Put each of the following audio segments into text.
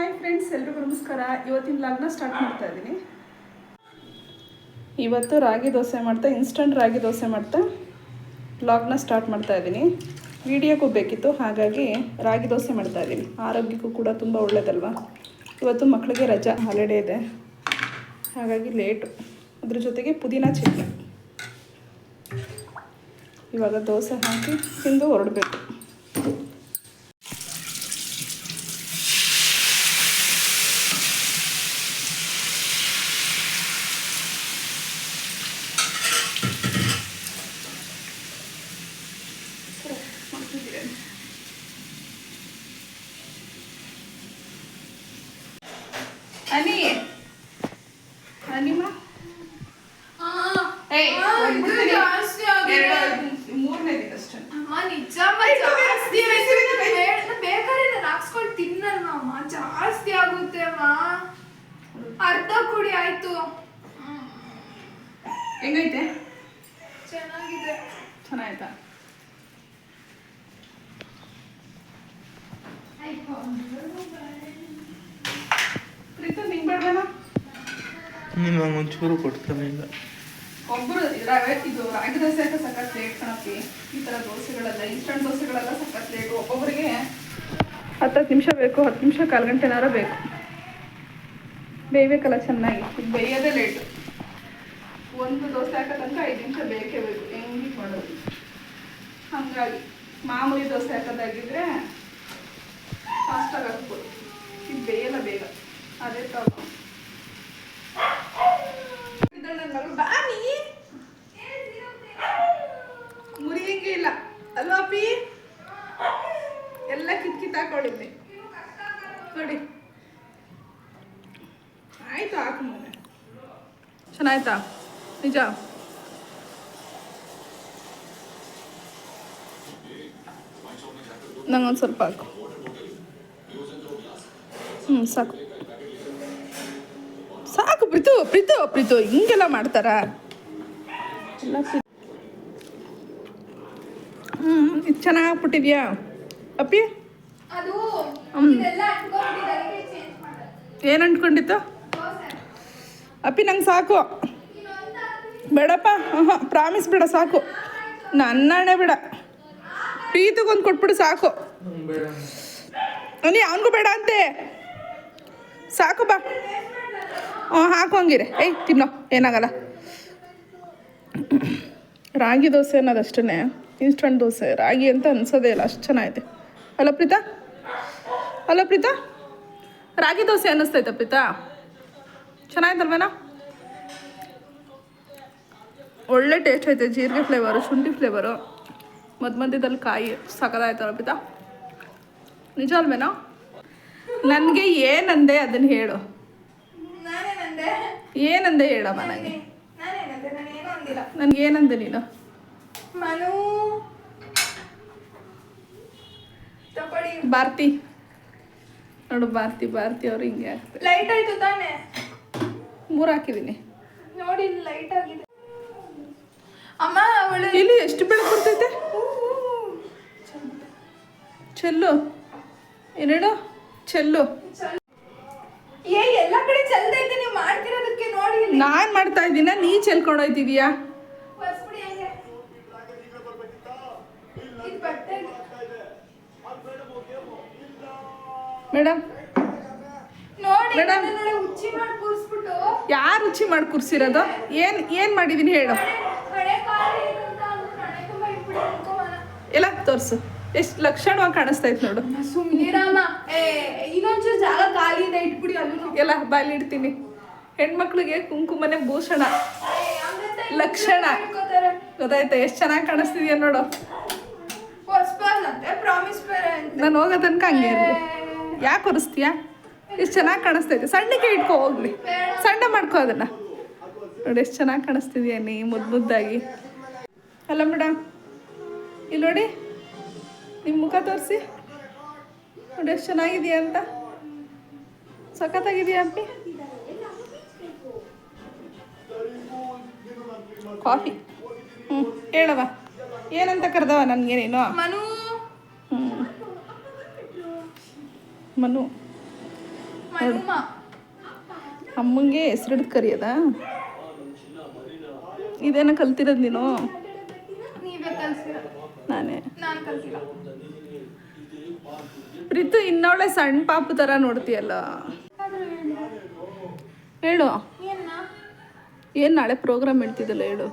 Hi friends ಎಲ್ರಿಗೂ ನಮಸ್ಕಾರ. ಇವತ್ತಿನ ಲಾಗ್ನ ಸ್ಟಾರ್ಟ್ ಮಾಡ್ತಾ ಇದ್ದೀನಿ. ಇವತ್ತು ರಾಗಿ ದೋಸೆ ಮಾಡ್ತಾ ಇನ್ಸ್ಟಂಟ್ ರಾಗಿ ದೋಸೆ ಮಾಡ್ತಾ ಲಾಗ್ನ ಸ್ಟಾರ್ಟ್ ಮಾಡ್ತಾ ಇದ್ದೀನಿ. ವಿಡಿಯೋಕ್ಕೂ ಬೇಕಿತ್ತು, ಹಾಗಾಗಿ ರಾಗಿ ದೋಸೆ ಮಾಡ್ತಾ ಇದ್ದೀನಿ. ಆರೋಗ್ಯಕ್ಕೂ ಕೂಡ ತುಂಬ ಒಳ್ಳೇದಲ್ವಾ? ಇವತ್ತು ಮಕ್ಕಳಿಗೆ ರಜಾ ಹಾಲಿಡೇ ಇದೆ. ಹಾಗಾಗಿ ಲೇಟು ಅದ್ರ ಜೊತೆಗೆ ಪುದೀನ ಚಟ್ನಿ. ಇವಾಗ ದೋಸೆ ಹಾಕಿ ತಿಂದು ಹೊರಡಬೇಕು ಅನಿ ಅನಿಮಾ ಏಯ್, ಹೋಗ್ಬಿಡ್ತೀನಿ. ಎರಡು, ಮೂರನೇ ದಿನ ಅಷ್ಟೇ. ಬೇಕಾದ್ರೆ ನಾನು ಹಾಕ್ಸ್ಕೊಂಡು ತಿನ್ನಲ್ಲ ಅಮ್ಮ? ಜಾಸ್ತಿ ಆಗುತ್ತೆ ಅಮ್ಮ. ಅರ್ಧ ಕುಡಿ ಆಯ್ತು. ಹೆಂಗೈತೆ? ಚೆನ್ನಾಗಿದೆ. ಚೆನ್ನಾಯ್ತಾ ಪ್ರೀತು ನಿಂಗೆ ಬೇಡವೇನೋ ನೀನು ಒಂಚೂರು ಕೊಡ್ತಾನೆ ಇಲ್ಲ ಒಬ್ಬರು ರವೆ ಇದು ರಾಗಿ ದೋಸೆ ಹಾಕೋ ಸಖತ್ ಲೇಟ್ ಕಣಪ್ಪಿ ಈ ಥರ ದೋಸೆಗಳೆಲ್ಲ ಇನ್ಸ್ಟಂಟ್ ದೋಸೆಗಳೆಲ್ಲ ಸಖತ್ ಲೇಟು ಒಬ್ಬೊಬ್ಬರಿಗೆ ಹತ್ತತ್ತು ನಿಮಿಷ ಬೇಕು, ಹತ್ತು ನಿಮಿಷ ಕಾಲು ಗಂಟೆನಾರ ಬೇಕು. ಬೇಯಬೇಕಲ್ಲ ಚೆನ್ನಾಗಿ. ಬೇಯೋದೇ ಲೇಟು ಒಂದು ದೋಸೆ ಹಾಕೋ ಐದು ನಿಮಿಷ ಬೇಕೇ ಬೇಕು. ಹೆಂಗೆ ಮಾಡೋದು? ಹಾಗಾಗಿ ಮಾಮೂಲಿ ದೋಸೆ ಹಾಕೋದಾಗಿದ್ರೆ ಫಾಸ್ಟಾಗಿ ಹಾಕ್ಬೋದು ಇದು ಬೇಯಲ್ಲ ಬೇಗ ಅದೇ ಪ್ರಾಬ್ಲಮ್ ಬಾನಿ ಮುರಿಯಂಗೆ ಇಲ್ಲ ಅಲ್ವಾ ಅಪ್ಪಿ ಎಲ್ಲ ಕಿತ್ ಕಿತ್ ಹಾಕೊಂಡಿದ್ದೆ ನೋಡಿ ಹಾಕು ಮನೆ. ಚೆನ್ನಾಯ್ತಾ? ನಿಜ? ನಂಗೊಂದು ಸ್ವಲ್ಪ ಹಾಕು. ಹ್ಞೂ ಸಾಕು. ಸಾಕು ಪ್ರೀತು ಪ್ರೀತು ಪ್ರೀತು. ಹಿಂಗೆಲ್ಲ ಮಾಡ್ತಾರಾ? ಎಲ್ಲ ಹ್ಮ್ ಇದು ಚೆನ್ನಾಗಿ ಬಿಟ್ಟಿದ್ಯಾ ಅಪ್ಪಿ. ಏನು ಅಂಟ್ಕೊಂಡಿತ್ತು. ಅಪ್ಪಿ, ನಂಗೆ ಸಾಕು. ಬೇಡಪ್ಪ ಹಾಂ ಪ್ರಾಮಿಸ್ ಬೇಡ, ಸಾಕು. ನನ್ನ ಬಿಡ. ಪ್ರೀತಿಗೊಂದು ಕೊಟ್ಬಿಡು, ಸಾಕು. ನೀ ಅವನಿಗೂ ಬೇಡ ಅಂತೆ. ಸಾಕು ಬಾ. ಹಾಂ ಹಾಕು ಹಂಗಿರೆ. ಏಯ್, ತಿನ್ನೋ. ಏನಾಗಲ್ಲ. ರಾಗಿ ದೋಸೆ ಅನ್ನೋದು ಅಷ್ಟೇ ಇನ್ಸ್ಟಂಟ್ ದೋಸೆ. ರಾಗಿ ಅಂತ ಅನ್ಸೋದೇ ಇಲ್ಲ. ಅಷ್ಟು ಚೆನ್ನಾಗಿದೆ ಅಲ್ಲ ಪ್ರೀತಾ? ಅಲ್ಲ ಪ್ರೀತಾ? ರಾಗಿ ದೋಸೆ ಅನ್ನಿಸ್ತೈತ ಪ್ರೀತಾ? ಚೆನ್ನಾಯ್ತಲ್ವೇನಾ ಒಳ್ಳೆ ಟೇಸ್ಟ್ ಐತೆ ಜೀರಿಗೆ ಫ್ಲೇವರು ಶುಂಠಿ ಫ್ಲೇವರು ಮಧ್ಯ ಮಧ್ಯದಲ್ಲಿ ಕಾಯಿ ಸಕದಾಯ್ತು ಅರ್ಪಿತಾ. ನಿಜ ಅಲ್ವೇನಾ? ನನಗೆ ಏನಂದೆ ಅದನ್ನು ಹೇಳು? ಏನಂದೆ ಹೇಳಮ್ಮ ನನಗೆ ನನ್ಗೆ ಏನಂದೆ ನೀನು? ಮನು. ಭಾರತಿ. ನೋಡು ಭಾರತಿ ಭಾರತಿ ಅವರು ಹಿಂಗೆ ಆಗ್ತಾರೆ. ಲೈಟ್ ಆಯ್ತು ತಾನೆ? ಮೂರು ಹಾಕಿದ್ದೀನಿ ನೋಡಿ ಲೈಟ್ ಆಗಿದೆ. ಅಮ್ಮ ಅವಳು ಇಲ್ಲಿ ಎಷ್ಟು ಬೆಳಕು ಕೊಡ್ತೈತೆ? ಚೆಲ್ಲು. ಏನೇಳು ಚೆಲ್ಲು. ಏ ಎಲ್ಲ ಕಡೆ ಚೆಲ್ದೈತೆ ನೀವು ಮಾಡ್ತಿರೋದಕ್ಕೆ ನೋಡಿ ನಾನು ಮಾಡ್ತಾ ಇದ್ದೀನ? ನೀ ಚೆಲ್ಕೊಂಡು ಹೋಯ್ತಿದೀಯಾ ಒರ್ಸ್ಬಿಡಿ ಹಂಗೆ. ಇದ್ ಬಟ್ಟೆಗೆ. Madam madam. ಯಾರು ರುಚಿ ಮಾಡಿ ಕೂರ್ಸಿರೋದು? ಏನು ಏನು ಮಾಡಿದೀನಿ ಹೇಳು. ಎಲ್ಲ ತೋರಿಸು. ಎಷ್ಟು ಲಕ್ಷಣವಾಗಿ ಕಾಣಿಸ್ತಾ ಇತ್ತು ನೋಡು. ಇನ್ನೊಂಚೂರು ಜಾಗ ಖಾಲಿ ಇದೆ ಇಟ್ಬಿಡಿ ಅಲ್ಲೂ ಎಲ್ಲ ಬಾಯಲ್ಲಿ ಇಡ್ತೀನಿ. ಹೆಣ್ಮಕ್ಳಿಗೆ ಕುಂಕುಮನೆ ಭೂಷಣ. ಲಕ್ಷಣ. ಗೊತ್ತಾಯ್ತಾ ಎಷ್ಟು ಚೆನ್ನಾಗಿ ಕಾಣಿಸ್ತಿದ್ಯಾ ನೋಡು. ನಾನು ಹೋಗೋ ತನಕ ಹಂಗೆ ಯಾಕೆ ಹೊರಿಸ್ತೀಯಾ? ಎಷ್ಟು ಚೆನ್ನಾಗಿ ಕಾಣಿಸ್ತೈತೆ. ಸಣ್ಣಕ್ಕೆ ಇಟ್ಕೋ ಹೋಗ್ಲಿ. ಸಣ್ಣ ಮಾಡ್ಕೋ ಅದನ್ನ. ನೋಡಿ ಎಷ್ಟು ಚೆನ್ನಾಗಿ ಕಾಣಿಸ್ತಿದ್ಯಾ ನೀ ಮುದ್ದು ಮುದ್ದಾಗಿ. ಅಲ್ಲ ಮೇಡಮ್ ಇಲ್ಲಿ ನೋಡಿ ನಿಮ್ಮ ಮುಖ ತೋರಿಸಿ. ನೋಡಿ ಎಷ್ಟು ಚೆನ್ನಾಗಿದೆಯಾ ಅಂತ. ಸಖತ್ತಾಗಿದೆಯಾ ಅಪ್ಪಿ ಕಾಫಿ. ಹ್ಞೂ ಹೇಳವ ಏನಂತ ಕರೆದವ ನನಗೆ ನೀನು ಮನು. ಹ್ಞೂ ಮನು. ಅಮ್ಮಂಗೆ ಹೆಸರಿಡ್ ಕರಿಯದ ಇದೇನ ಕಲ್ತಿರೋದು ನೀನು? ನಾನೇ. ಪ್ರೀತು ಇನ್ನೊಳ್ಳೆ ಸಣ್ಣ ಪಾಪು ಥರ ನೋಡ್ತೀಯಲ್ಲ. ಹೇಳು. ಏನ್ ನಾಳೆ ಪ್ರೋಗ್ರಾಮ್ ಹೇಳ್ತಿದ್ದಲ್ಲ ಹೇಳು.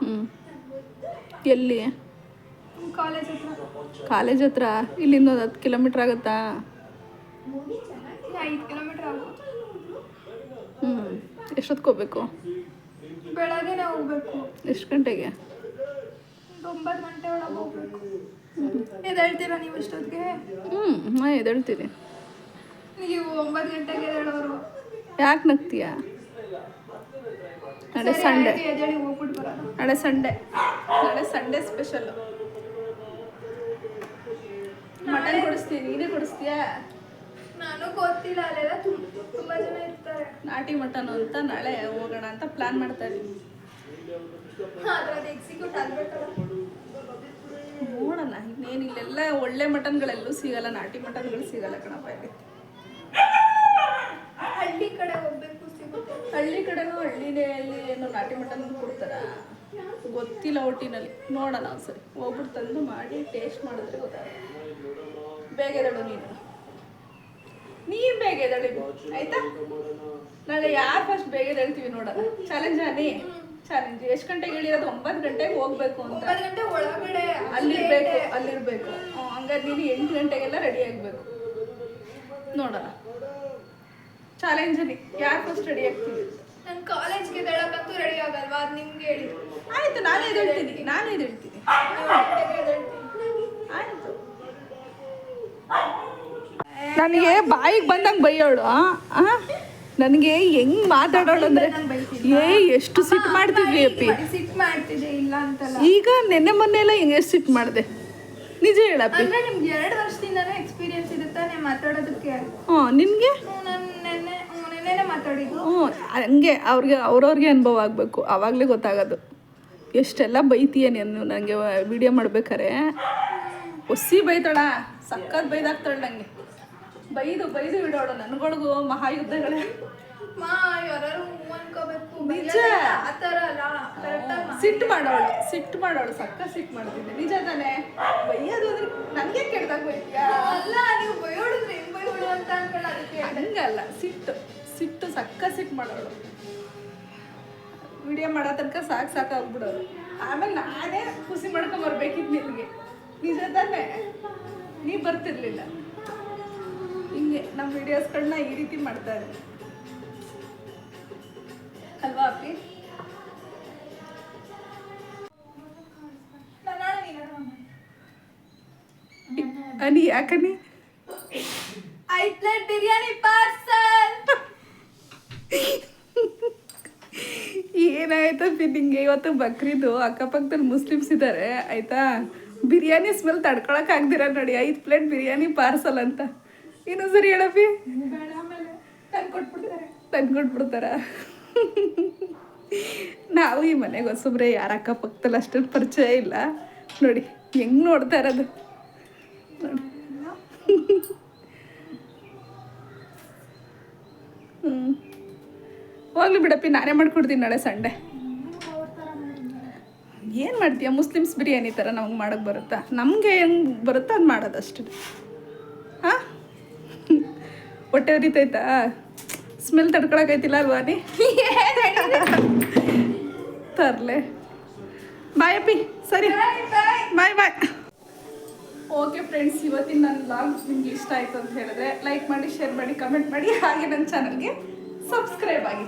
ಹ್ಞೂ ಎಲ್ಲಿ? ಕಾಲೇಜ್ ಹತ್ರ. ಕಾಲೇಜ್ ಹತ್ರ? ಇಲ್ಲಿಂದ ಒಂದು ಹತ್ತು ಕಿಲೋಮೀಟ್ರ್ ಆಗುತ್ತಾ? ಐದು ಕಿಲೋಮೀಟರ್ ಆಗುತ್ತೆ. ಹ್ಞೂ ಎಷ್ಟೊತ್ತಿಗೆ ಹೋಗ್ಬೇಕು? ಬೆಳಗ್ಗೆ ಹೋಗ್ಬೇಕು. ಎಷ್ಟು ಗಂಟೆಗೆ? ಒಂಬತ್ತು ಗಂಟೆ ಒಳಗೆ ಹೋಗ್ಬೇಕು. ಎದ್ದೇಳ್ತೀರಾ ನೀವು ಇಷ್ಟೊತ್ತಿಗೆ? ಹ್ಞೂ ನಾ ಎದ್ದೇಳ್ತೀನಿ. ನೀವು ಒಂಬತ್ತು ಗಂಟೆಗೆ ಎದ್ದೇಳೋರು. ಯಾಕೆ ನಗ್ತೀಯ? ನಾಳೆ ಸಂಡೆ. ನಾಳೆ ಸಂಡೆ. ನಾಳೆ ಸಂಡೆ ಸ್ಪೆಷಲ್. ಮಟನ್ ಕೊಡಿಸ್ತೀನಿ ನೀನೇ ಕೊಡಿಸ್ತೀಯಾ? ನಾನು ಗೊತ್ತಿಲ್ಲ ಅಲ್ಲೆಲ್ಲ ತುಂಬ ತುಂಬ ಜನ ಇರ್ತಾರೆ. ನಾಟಿ ಮಟನ್ ಅಂತ ನಾಳೆ ಹೋಗೋಣ ಅಂತ ಪ್ಲಾನ್ ಮಾಡ್ತಾ ಇದ್ದೀನಿ. ಅದ್ರದ್ದು ಎಕ್ಸಿಕ್ಯೂಟ್ ಆಗ್ಬೇಕಲ್ಲ. ನೋಡೋಣ ಇನ್ನೇನು ಇಲ್ಲೆಲ್ಲ ಒಳ್ಳೆ ಮಟನ್ಗಳೆಲ್ಲೂ ಸಿಗಲ್ಲ ನಾಟಿ ಮಟನ್ಗಳು ಸಿಗಲ್ಲ ಕಣಪ್ಪ ಇಲ್ಲಿ. ಹಳ್ಳಿ ಕಡೆ ಹೋಗ್ಬೇಕು ಸಿಗುತ್ತೆ. ಹಳ್ಳಿ ಕಡೆನೂ ಹಳ್ಳಿಯಲ್ಲಿ ಏನು ನಾಟಿ ಮಟನ್ ಕೊಡ್ತಾರ? ಗೊತ್ತಿಲ್ಲ ಒಟ್ಟಿನಲ್ಲಿ. ನೋಡೋಣ ಒಂದ್ಸರಿ. ಹೋಗ್ಬಿಟ್ಟು ತಂದು ಮಾಡಿ ಟೇಸ್ಟ್ ಮಾಡಿದ್ರೆ ಗೊತ್ತಾಗುತ್ತೆ. ಬೇಗ ಎದಳು ನೀನು ನೀನ್ ಬೇಗ ಆಯ್ತಾ? ನಾಳೆ ಯಾರು ಫಸ್ಟ್ ಬೇಗ ಎದ್ದೇಳ್ತೀವಿ ನೋಡೋಣ. ಚಾಲೆಂಜ್ ಅನಿ ಚಾಲೆಂಜ್ ಎಷ್ಟು ಗಂಟೆಗೆ ಹೇಳಿರೋದು? ಒಂಬತ್ತು ಗಂಟೆಗೆ ಹೋಗ್ಬೇಕು ಅಂತ. ಗಂಟೆ ಒಳಗಡೆ ಅಲ್ಲಿರ್ಬೇಕು ಅಲ್ಲಿರ್ಬೇಕು. ಹಂಗಾರೆ ನೀನು ಎಂಟು ಗಂಟೆಗೆಲ್ಲ ರೆಡಿ ಆಗಬೇಕು. ನೋಡೋಣ. ಚಾಲೆಂಜ್ ಯಾರು ಫಸ್ಟ್ ರೆಡಿ ಆಗ್ತೀವಿ? ನಾನು ಕಾಲೇಜ್ಗೆ ಎದ್ದೇಳಕ್ಕಂತೂ ರೆಡಿ ಆಗಲ್ವಾ? ಅದು ನಿಮ್ಗೆ ಹೇಳಿ. ಆಯ್ತು ನಾನೇ ಎದ್ದೇಳ್ತೀನಿ. ನಾನೇ ಹೇಳ್ತೀನಿ ಆಯ್ತು. ನನಗೆ ಬಾಯಿಗೆ ಬಂದಂಗೆ ಬೈಯೋಳು? ನನಗೆ ಹೆಂಗ್ ಮಾತಾಡೋಳು ಅಂದ್ರೆ ಏ ಎಷ್ಟು ಸಿಟ್ ಮಾಡ್ತಿದ್ವಿ ಅಪ್ಪಿ. ಸಿಟ್ ಮಾಡ್ತಿದ್ದೆ ಇಲ್ಲ ಅಂತಲ್ಲ. ಈಗ ನೆನ್ನೆ ಮೊನ್ನೆ ಎಲ್ಲ ಹೆಂಗೆ ಎಷ್ಟು ಸಿಟ್ಟು ಮಾಡಿದೆ? ನಿಜ ಹೇಳಪ್ಪಿ ಅಂದ್ರೆ ನಿಮ್ಗೆ ಎರಡು ವರ್ಷದಿಂದನೇ ಎಕ್ಸ್ಪೀರಿಯನ್ಸ್ ಇರುತ್ತಾನೆ ಮಾತಾಡೋದಕ್ಕೆ? ಹ್ಞೂ ನಿನಗೆ? ಮಾತಾಡಿದ್ದು. ಹ್ಞೂ ಹಂಗೆ ಅವ್ರಿಗೆ ಅವ್ರವ್ರಿಗೆ ಅನುಭವ ಆಗಬೇಕು ಆವಾಗಲೇ ಗೊತ್ತಾಗೋದು. ಎಷ್ಟೆಲ್ಲ ಬೈತೀಯ ನೀನು ನನಗೆ ವಿಡಿಯೋ ಮಾಡ್ಬೇಕಾರೆ. ಒಸಿ ಬೈತಾಳ. ಸಖತ್ ಬೈದಾಕ್ತಾಳೆ ನನಗೆ ಬೈದು ಬೈದು ಬಿಡೋಳು ನನ್ಗೊಳಗು ಮಹಾಯುದ್ಧಗಳೇ. ನಿಜ. ಸಿಟ್ಟು ಮಾಡೋಳು ಸಿಟ್ಟು ಮಾಡೋಳು ಸಕ್ಕ ಸಿಟ್ಟು ಮಾಡ್ತಿದ್ದೆ. ನಿಜ ತಾನೆ? ಬೈಯೋದು ಅಂದ್ರೆ ನನಗೆ ಕೆಡ್ದಾಗ ಬೈತೀಯಾ? ಅಲ್ಲ ನೀವು ಬಯೋಡಿದ್ರೆ ಹೆಂಗ್ ಬಯೋಡು ಅಂತ ಅನ್ಕೊಳ್ಳ ಅದಕ್ಕೆ. ಹಂಗಲ್ಲ ಸಿಟ್ಟು ಸಿಟ್ಟು ಸಕ್ಕ ಸಿಟ್ಟು ಮಾಡೋಳು. ವಿಡಿಯೋ ಮಾಡೋ ತನಕ ಸಾಕು ಸಾಕಾಗ್ಬಿಡೋರು ಆಮೇಲೆ ನಾನೇ ಖುಷಿ ಮಾಡ್ಕೊಂಡ್ ಬರ್ಬೇಕಿತ್ತು ನಿನಗೆ. ನಿಜ ತಾನೇ? ನೀ ಬರ್ತಿರ್ಲಿಲ್ಲ. ಹಿಂಗೆ ನಮ್ಮ ವಿಡಿಯೋಸ್ಗಳನ್ನ ಈ ರೀತಿ ಮಾಡ್ತಾ ಇದ್ದೆ ಅಲ್ವಾ ಅಪ್ಪಿ? ಅನಿ ಯಾಕನಿ? ಐ ಪ್ಲೇಟ್ ಬಿರಿಯಾನಿ ಪಾರ್ಸಲ್. ಏನಾಯ್ತಪ್ಪಿ ನಿಂಗೆ? ಇವತ್ತು ಬಕ್ರೀದು ಅಕ್ಕಪಕ್ಕದಲ್ಲಿ ಮುಸ್ಲಿಮ್ಸ್ ಇದ್ದಾರೆ ಆಯ್ತಾ? ಬಿರಿಯಾನಿ ಸ್ಮೆಲ್ ತಡ್ಕೊಳಕ್ ಆಗ್ದಿರ ನೋಡಿ ಐದು ಪ್ಲೇಟ್ ಬಿರಿಯಾನಿ ಪಾರ್ಸಲ್ ಅಂತ. ಇನ್ನೂ ಸರಿ ಹೇಳಪ್ಪಿ? ತಂದ್ಕೊಟ್ಬಿಡ್ತಾರ ನಾವು ಈ ಮನೆಗೆ ಹೊಸಬ್ರೆ ಯಾರ ಅಕ್ಕಪಕ್ಕದಲ್ಲಿ ಅಷ್ಟೊಂದು ಪರಿಚಯ ಇಲ್ಲ. ನೋಡಿ ಹೆಂಗ್ ನೋಡ್ತಾ ಇರೋದು? ನೋಡಿ. ಹೋಗ್ಲಿ ಬಿಡಪ್ಪಿ ನಾನೇ ಮಾಡ್ಕೊಡ್ತೀನಿ ನಾಳೆ ಸಂಡೆ. ಏನು ಮಾಡ್ತೀಯ? ಮುಸ್ಲಿಮ್ಸ್ ಬಿರಿಯಾನಿ ಥರ ನಮ್ಗೆ ಮಾಡೋಕ್ಕೆ ಬರುತ್ತಾ? ನಮಗೆ ಹೆಂಗೆ ಬರುತ್ತಾ ಅದು ಮಾಡೋದಷ್ಟು. ಹಾಂ? ಹೊಟ್ಟೆ ಉರಿತೈತಾ? ಸ್ಮೆಲ್ ತಡ್ಕೊಳಕೈತಿಲ್ಲ ಅಲ್ವಾ ನೀ? ತರ್ಲೆ. ಬಾಯ್ ಅಪ್ಪಿ. ಸರಿ. ಬಾಯ್ ಬಾಯ್ ಓಕೆ ಫ್ರೆಂಡ್ಸ್ ಇವತ್ತಿನ ನನ್ನ ಲಾಗ್ ನಿಮ್ಗೆ ಇಷ್ಟ ಆಯಿತು ಅಂತ ಹೇಳಿದ್ರೆ ಲೈಕ್ ಮಾಡಿ ಶೇರ್ ಮಾಡಿ ಕಮೆಂಟ್ ಮಾಡಿ, ಹಾಗೆ ನನ್ನ ಚಾನಲ್ಗೆ ಸಬ್ಸ್ಕ್ರೈಬ್ ಆಗಿ.